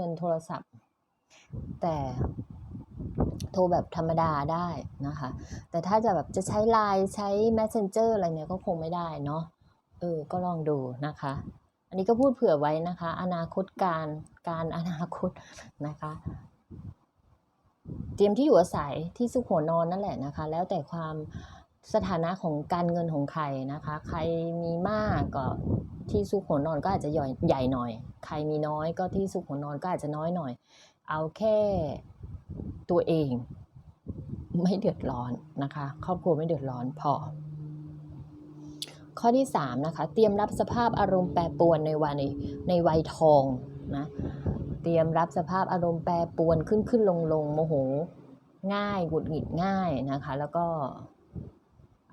เงินโทรศัพท์ แต่โทรแบบธรรมดาได้นะคะ แต่ถ้าจะแบบจะใช้ไลน์ใช้ Messenger อะไรเนี่ยก็คงไม่ได้เนาะเออ ก็ลองดูนะคะ อันนี้ก็พูดเผื่อไว้นะคะ อนาคตการการอนาคตนะคะ เตรียมที่อยู่อาศัยที่ซุกหัวนอนนั่นแหละนะคะ แล้วแต่ความสถานะของการเงินของใครนะคะ ใครมีมากก็ ที่ซุกหัวนอนก็อาจจะใหญ่ใหญ่หน่อย ใครมีน้อยก็ที่ซุกหัวนอนก็อาจจะน้อยหน่อย เอาแค่ตัวเองไม่เดือดร้อนนะคะ ครอบครัวไม่เดือดร้อนพอ ข้อที่3นะคะ เตรียมรับสภาพอารมณ์แปรปรวนในวัยในวัยทองนะเตรียมรับสภาพอารมณ์แปรปรวนขึ้นขึ้นลงลงโมโหง่ายหงุดหงิดง่ายนะคะ แล้วก็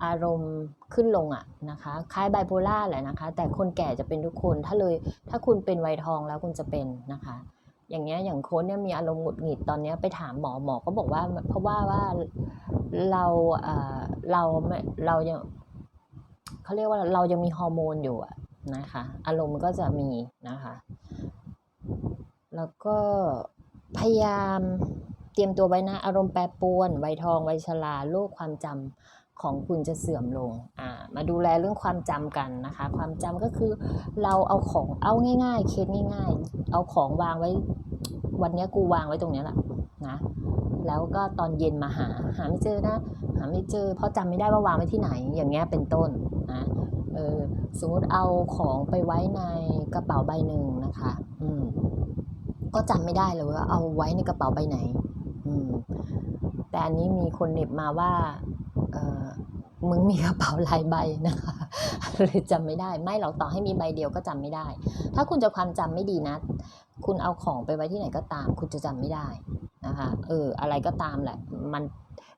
อารมณ์ขึ้นลงอะนะคะคล้ายไบโพล่าแหละนะคะ แต่คนแก่จะเป็นทุกคนถ้าเลยถ้าคุณเป็นวัยทองแล้วคุณจะเป็นนะคะ อย่างเงี้ยอย่างโค้ชเนี่ยมีอารมณ์หงุดหงิดตอนเนี้ยไปถามหมอหมอก็บอกว่า เพราะว่าว่าเราเอ่อเราไม่เรายังเขาเรียกว่าเรายังมีฮอร์โมนอยู่อะนะคะ อารมณ์มันก็จะมีนะคะ แล้วก็พยายามเตรียมตัวไว้นะ อารมณ์แปรปรวนวัยทองวัยชราโรคความจำ ของคุณจะเสื่อมลง อ่า มาดูแลเรื่องความจำกันนะคะ ความจำก็คือเราเอาของเอาง่าย ๆ เคสง่าย ๆ เอาของวางไว้ วันนี้กูวางไว้ตรงนี้แหละนะ แล้วก็ตอนเย็นมาหา หาไม่เจอนะ หาไม่เจอ เพราะจำไม่ได้ว่าวางไว้ที่ไหน อย่างเงี้ยเป็นต้นนะเออสมมติเอาของไปไว้ในกระเป๋าใบหนึ่งนะคะ อืม ก็จำไม่ได้เลยว่าเอาไว้ในกระเป๋าใบไหน อืม แต่อันนี้มีคนเน็บมาว่า เออ มึงมีกระเป๋าหลายใบนะคะเลยจำไม่ได้ ไม่หรอกต่อให้มีใบเดียวก็จำไม่ได้ ถ้าคุณจะความจำไม่ดีนะ คุณเอาของไปไว้ที่ไหนก็ตาม คุณจะจำไม่ได้นะคะเอออะไรก็ตามแหละ มัน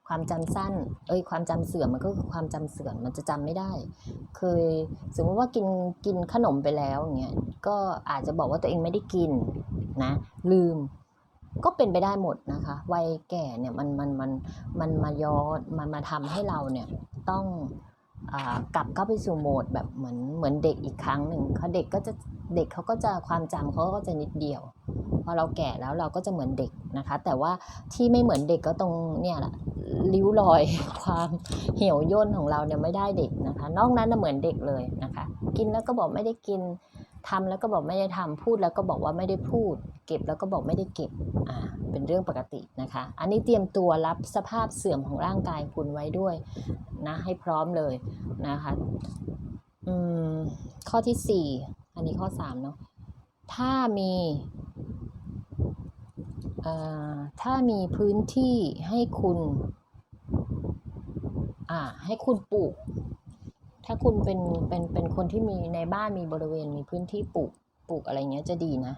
ความจำสั้น เอ้ยความจำเสื่อมมันก็คือความจำเสื่อมมันจะจำไม่ได้ เคยสมมติว่ากินกินขนมไปแล้วอย่างเงี้ยก็อาจจะบอกว่าตัวเองไม่ได้กินนะลืมก็เป็นไปได้หมดนะคะ วัยแก่เนี่ยมันมันมันมันมาย้อนมันมาทำให้เราเนี่ย ต้องอกลับเข้าไปสู่โหมดแบบเหมือนเหมือนเด็กอีกครั้งหนึ่งเขาเด็กก็จะเด็กเขาก็จะความจำเขาก็จะนิดเดียว พอเราแก่แล้วเราก็จะเหมือนเด็กนะคะ แต่ว่าที่ไม่เหมือนเด็กก็ตรงเนี่ยแหละริ้วรอยความเหี่ยวย่นของเราเนี่ยไม่ได้เด็กนะคะ นอกนั้นเหมือนเด็กเลยนะคะ กินแล้วก็บอกไม่ได้กิน ทำแล้วก็บอกไม่ได้ทำพูดแล้วก็บอกว่าไม่ได้พูด เก็บแล้วก็บอกไม่ได้เก็บอ่าเป็นเรื่องปกตินะคะ อันนี้เตรียมตัวรับสภาพเสื่อมของร่างกายคุณไว้ด้วยนะให้พร้อมเลยนะคะอืมข้อที่สี่อันนี้ข้อสามเนาะถ้ามีเอ่อถ้ามีพื้นที่ให้คุณอ่าให้คุณปลูก ถ้าคุณเป็นเป็นเป็นคนที่มีในบ้านมีบริเวณมีพื้นที่ปลูกปลูกอะไรเงี้ยจะดีนะ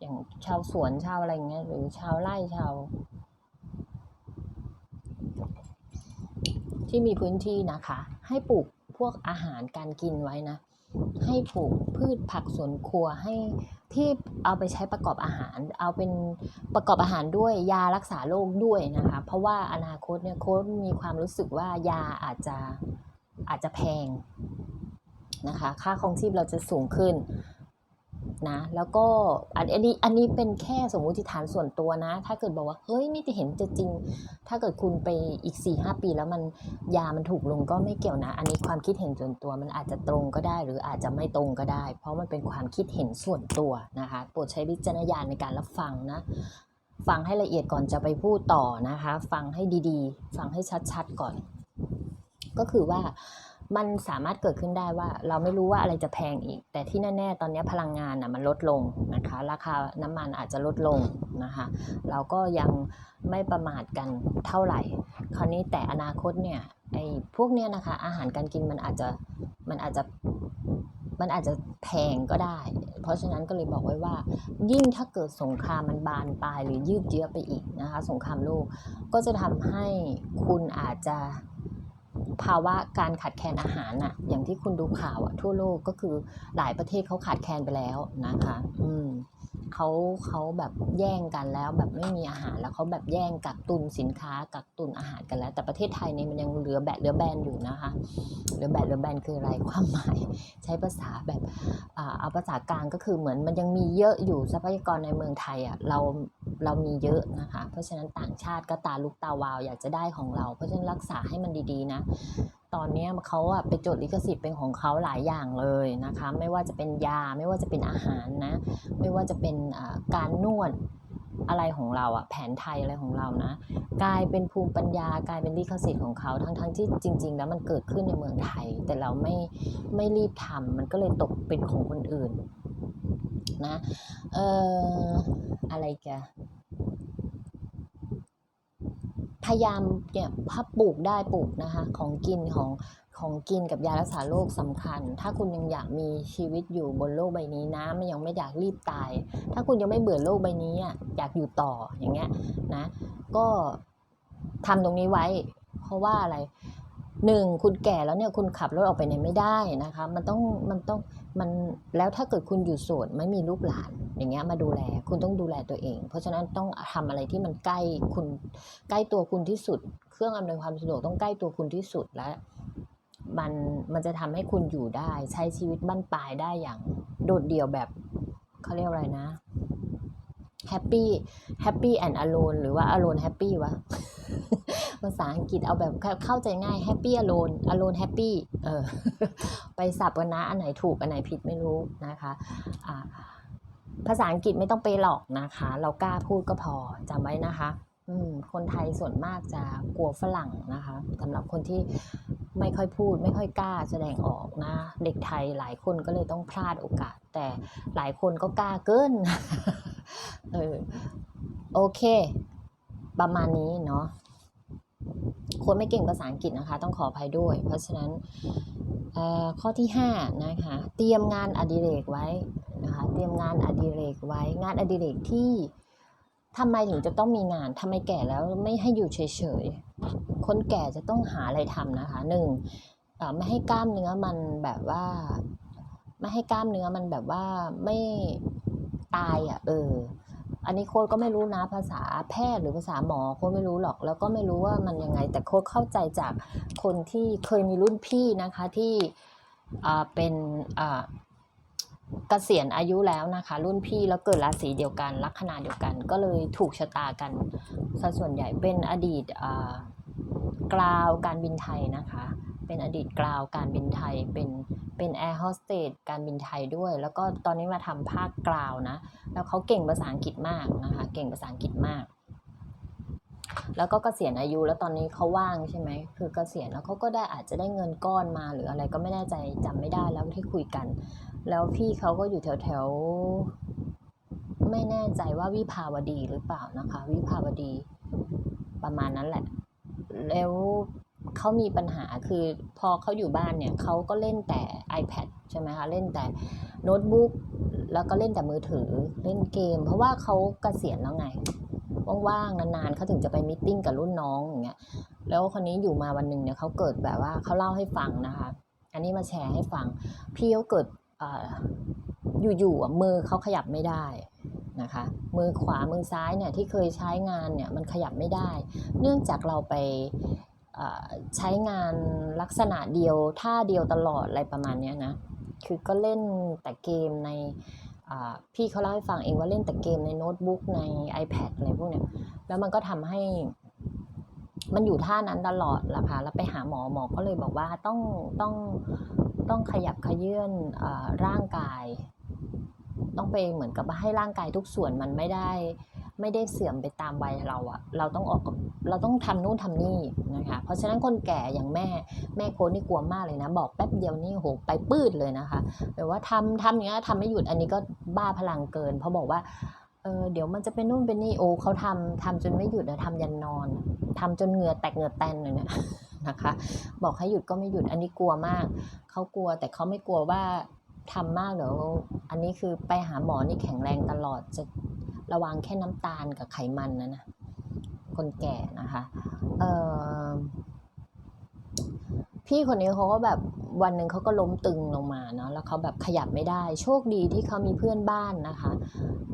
อย่างชาวสวนชาวอะไรเงี้ยหรือชาวไร่ชาว ที่มีพื้นที่นะคะ ให้ปลูกพวกอาหารการกินไว้นะ ให้ปลูกพืชผักสวนครัวให้ที่เอาไปใช้ประกอบอาหาร เอาเป็นประกอบอาหารด้วยยารักษาโรคด้วยนะคะ เพราะว่าอนาคตเนี่ยโค้ชมีความรู้สึกว่ายาอาจจะอาจจะแพง นะคะ ค่าครองชีพเราจะสูงขึ้นนะแล้วก็อันนี้อันนี้เป็นแค่สมมติฐานส่วนตัวนะ ถ้าเกิดบอกว่าเฮ้ยนี่จะเห็นจะจริง ถ้าเกิดคุณไปอีก4ี่หปีแล้วมันยามันถูกลงก็ไม่เกี่ยวนะ อันนี้ความคิดเห็นส่วนตัวมันอาจจะตรงก็ได้ หรืออาจจะไม่ตรงก็ได้ เพราะมันเป็นความคิดเห็นส่วนตัวนะคะโปรดใช้วิจารณญาณในการรับฟังนะ ฟังให้ละเอียดก่อนจะไปพูดต่อนะคะ ฟังให้ดีๆ ฟังให้ชัดๆก่อน ก็คือว่า มันสามารถเกิดขึ้นได้ว่า เราไม่รู้ว่าอะไรจะแพงอีก แต่ที่แน่ ๆ ตอนนี้พลังงานนะมันลดลงนะคะ ราคาน้ำมันอาจจะลดลงนะคะ เราก็ยังไม่ประมาทกันเท่าไหร่ คราวนี้แต่อนาคตเนี่ยไอ้พวกเนี้ยนะคะ อาหารการกินมันอาจจะมันอาจจะมันอาจจะแพงก็ได้ เพราะฉะนั้นก็เลยบอกไว้ว่า ยิ่งถ้าเกิดสงครามมันบานปลายหรือยืดเยื้อไปอีกนะคะ สงครามโลกก็จะทำให้คุณอาจจะ ภาวะการขาดแคลนอาหารน่ะอย่างที่คุณดูข่าวอะทั่วโลกก็คือหลายประเทศเขาขาดแคลนไปแล้วนะคะ อืมเขาเขาแบบแย่งกันแล้วแบบไม่มีอาหารแล้วเขาแบบแย่งกักตุนสินค้ากักตุนอาหารกันแล้ว แต่ประเทศไทยเนี่ยมันยังเหลือแบะเหลือแบนอยู่นะคะเหลือแบะเหลือแบนคืออะไรความหมาย ใช้ภาษาแบบอ่าเอาภาษากลางก็คือเหมือนมันยังมีเยอะอยู่ทรัพยากรในเมืองไทยอะเรา เรามีเยอะนะคะ เพราะฉะนั้นต่างชาติก็ตาลุกตาวาวอยากจะได้ของเรา เพราะฉะนั้นรักษาให้มันดีๆนะ ตอนนี้เขาอะไปจดลิขสิทธิ์เป็นของเขาหลายอย่างเลยนะคะ ไม่ว่าจะเป็นยาไม่ว่าจะเป็นอาหารนะ ไม่ว่าจะเป็นการนวดอะไรของเราอะแผนไทยอะไรของเรานะ กลายเป็นภูมิปัญญากลายเป็นลิขสิทธิ์ของเขาทั้งๆทที่จริง ๆ แล้วมันเกิดขึ้นในเมืองไทย แต่เราไม่ไม่รีบทำมันก็เลยตกเป็นของคนอื่นนะเอ่ออะไรแก พยายามเนี่ยถ้าปลูกได้ปลูกนะคะ ของกินของของกินกับยารักษาโรคสำคัญ ถ้าคุณยังอยากมีชีวิตอยู่บนโลกใบนี้นะไม่ยังไม่อยากรีบตาย ถ้าคุณยังไม่เบื่อโลกใบนี้อะอยากอยู่ต่ออย่างเงี้ยนะก็ทำตรงนี้ไว้ เพราะว่าอะไรหนึ่งคุณแก่แล้วเนี่ยคุณขับรถออกไปไหนไม่ได้นะคะ มันต้องมันต้องมันแล้วถ้าเกิดคุณอยู่โสดไม่มีลูกหลาน อย่างเงี้ยมาดูแลคุณต้องดูแลตัวเอง เพราะฉะนั้นต้องทำอะไรที่มันใกล้คุณใกล้ตัวคุณที่สุด เครื่องอำนวยความสะดวกต้องใกล้ตัวคุณที่สุดและมันมันจะทำให้คุณอยู่ได้ใช้ชีวิตบั้นปลายได้อย่างโดดเดี่ยวแบบเขาเรียกอะไรนะแฮปปี้แฮปปี้แอนด์อโลนหรือว่าอโลนแฮปปี้วะภาษาอังกฤษเอาแบบเข้าใจง่ายแฮปปี้อโลนอโลนแฮปปี้เออไปสับกันนะ อันไหนถูก อันไหนผิดไม่รู้นะคะอ่า ภาษาอังกฤษไม่ต้องไปหลอกนะคะ เรากล้าพูดก็พอจำไว้นะคะอืมคนไทยส่วนมากจะกลัวฝรั่งนะคะสำหรับคนที่ไม่ค่อยพูด ไม่ค่อยกล้าแสดงออกนะ เด็กไทยหลายคนก็เลยต้องพลาดโอกาส แต่หลายคนก็กล้าเกินเออโอเค ประมาณนี้เนาะคนไม่เก่งภาษาอังกฤษนะคะ ต้องขออภัยด้วย เพราะฉะนั้นข้อที่5นะคะ เตรียมงานอดิเรกไว้ นะคะเตรียมงานอดิเรกไว้งานอดิเรกที่ทำไมถึงจะต้องมีงานทำไมแก่แล้วไม่ให้อยู่เฉยๆคนแก่จะต้องหาอะไรทำนะคะหนึ่งเอ่อไม่ให้กล้ามเนื้อมันแบบว่า ไม่ให้กล้ามเนื้อมันแบบว่าไม่ตายอะเออ อันนี้โค้ดก็ไม่รู้นะภาษาแพทย์หรือภาษาหมอโค้ดไม่รู้หรอก แล้วก็ไม่รู้ว่ามันยังไง แต่โค้ดเข้าใจจากคนที่เคยมีรุ่นพี่นะคะที่อ่าเป็นอ่า กษียณอายุแล้วนะคะ รุ่นพี่แล้วเกิดราศีเดียวกันลัคนาเดียวกัน ก็เลยถูกชะตากันซะส่วนใหญ่เป็นอดีตอ่ากราวการบินไทยนะคะ เป็นอดีตกราวการบินไทยเป็นเป็นแอร์โฮสเตสการบินไทยด้วย แล้วก็ตอนนี้มาทำภาคกราวนะ แล้วเขาเก่งภาษาอังกฤษมากนะคะ เก่งภาษาอังกฤษมาก แล้วก็เกษียณอายุแล้วตอนนี้เขาว่างใช่ไหมคือเกษียณแล้วเขาก็ได้อาจจะได้เงินก้อนมาหรืออะไรก็ไม่แน่ใจจำไม่ได้แล้วที่คุยกัน แล้วพี่เขาก็อยู่แถวแถวไม่แน่ใจว่าวิภาวดีหรือเปล่านะคะ วิภาวดีประมาณนั้นแหละ แล้วเขามีปัญหาคือพอเขาอยู่บ้านเนี่ยเขาก็เล่นแต่ iPad ใช่ไหมคะเล่นแต่โน้ตบุ๊กแล้วก็เล่นแต่มือถือเล่นเกม เพราะว่าเขาเกษียณแล้วไง ว่างๆนานๆเขาถึงจะไปมิทติ้งกับรุ่นน้องอย่างเงี้ยแล้วคนนี้อยู่มาวันหนึ่งเนี่ยเขาเกิดแบบว่าเขาเล่าให้ฟังนะคะ อันนี้มาแชร์ให้ฟัง พี่เขาเกิดออยู่ๆมือเขาขยับไม่ได้นะคะ มือขวามือซ้ายเนี่ยที่เคยใช้งานเนี่ยมันขยับไม่ได้ เนื่องจากเราไปใช้งานลักษณะเดียวท่าเดียวตลอดอะไรประมาณนี้นะ คือก็เล่นแต่เกมใน พี่เขาเล่าให้ฟังเองว่าเล่นแต่เกมในโน้ตบุ๊กใน iPad อะไรพวกเนี้ยแล้วมันก็ทำให้ มันอยู่ท่านั้นตลอดละค่ะแล้วไปหาหมอหมอก็เลยบอกว่าต้องต้องต้องขยับขยื่นร่างกาย ต้องไปเหมือนกับให้ร่างกายทุกส่วนมันไม่ได้ ไม่ได้เสื่อมไปตามวัยเราอะเราต้องออกกับเราต้องทำนู่นทำนี่นะคะ เพราะฉะนั้นคนแก่อย่างแม่แม่โค้ดนี่กลัวมากเลยนะ บอกแป๊บเดียวนี่โหไปปื้ดเลยนะคะแบบว่าทำทำอย่างเงี้ยทำไม่หยุดอันนี้ก็บ้าพลังเกิน เพราะบอกว่าเออเดี๋ยวมันจะเป็นนู่นเป็นนี่โอ้เขาทำทำจนไม่หยุดนะทำยันนอนทำจนเหงื่อแตกเหงื่อแตนเลยเนี่ยนะคะบอกให้หยุดก็ไม่หยุดอันนี้กลัวมากเขากลัวแต่เขาไม่กลัวว่าทำมากเดี๋ยวอันนี้คือไปหาหมอนี่แข็งแรงตลอดจะ ระวังแค่น้ำตาลกับไขมันนะนะคนแก่นะคะเออพี่คนนี้เขาก็แบบวันหนึ่งเขาก็ล้มตึงลงมาเนาะแล้วเขาแบบขยับไม่ได้ โชคดีที่เขามีเพื่อนบ้านนะคะ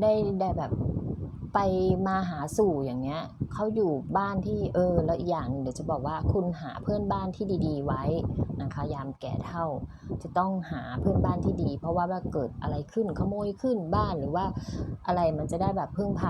ได้ได้แบบ ไปมาหาสู่อย่างเงี้ยเขาอยู่บ้านที่เออแล้วอีกอย่างเดี๋ยวจะบอกว่าคุณหาเพื่อนบ้านที่ดีๆ ไว้นะคะ ยามแก่เท่า จะต้องหาเพื่อนบ้านที่ดี เพราะว่าว่าเกิดอะไรขึ้นขโมยขึ้นบ้านหรือว่าอะไรมันจะได้แบบพึ่งพา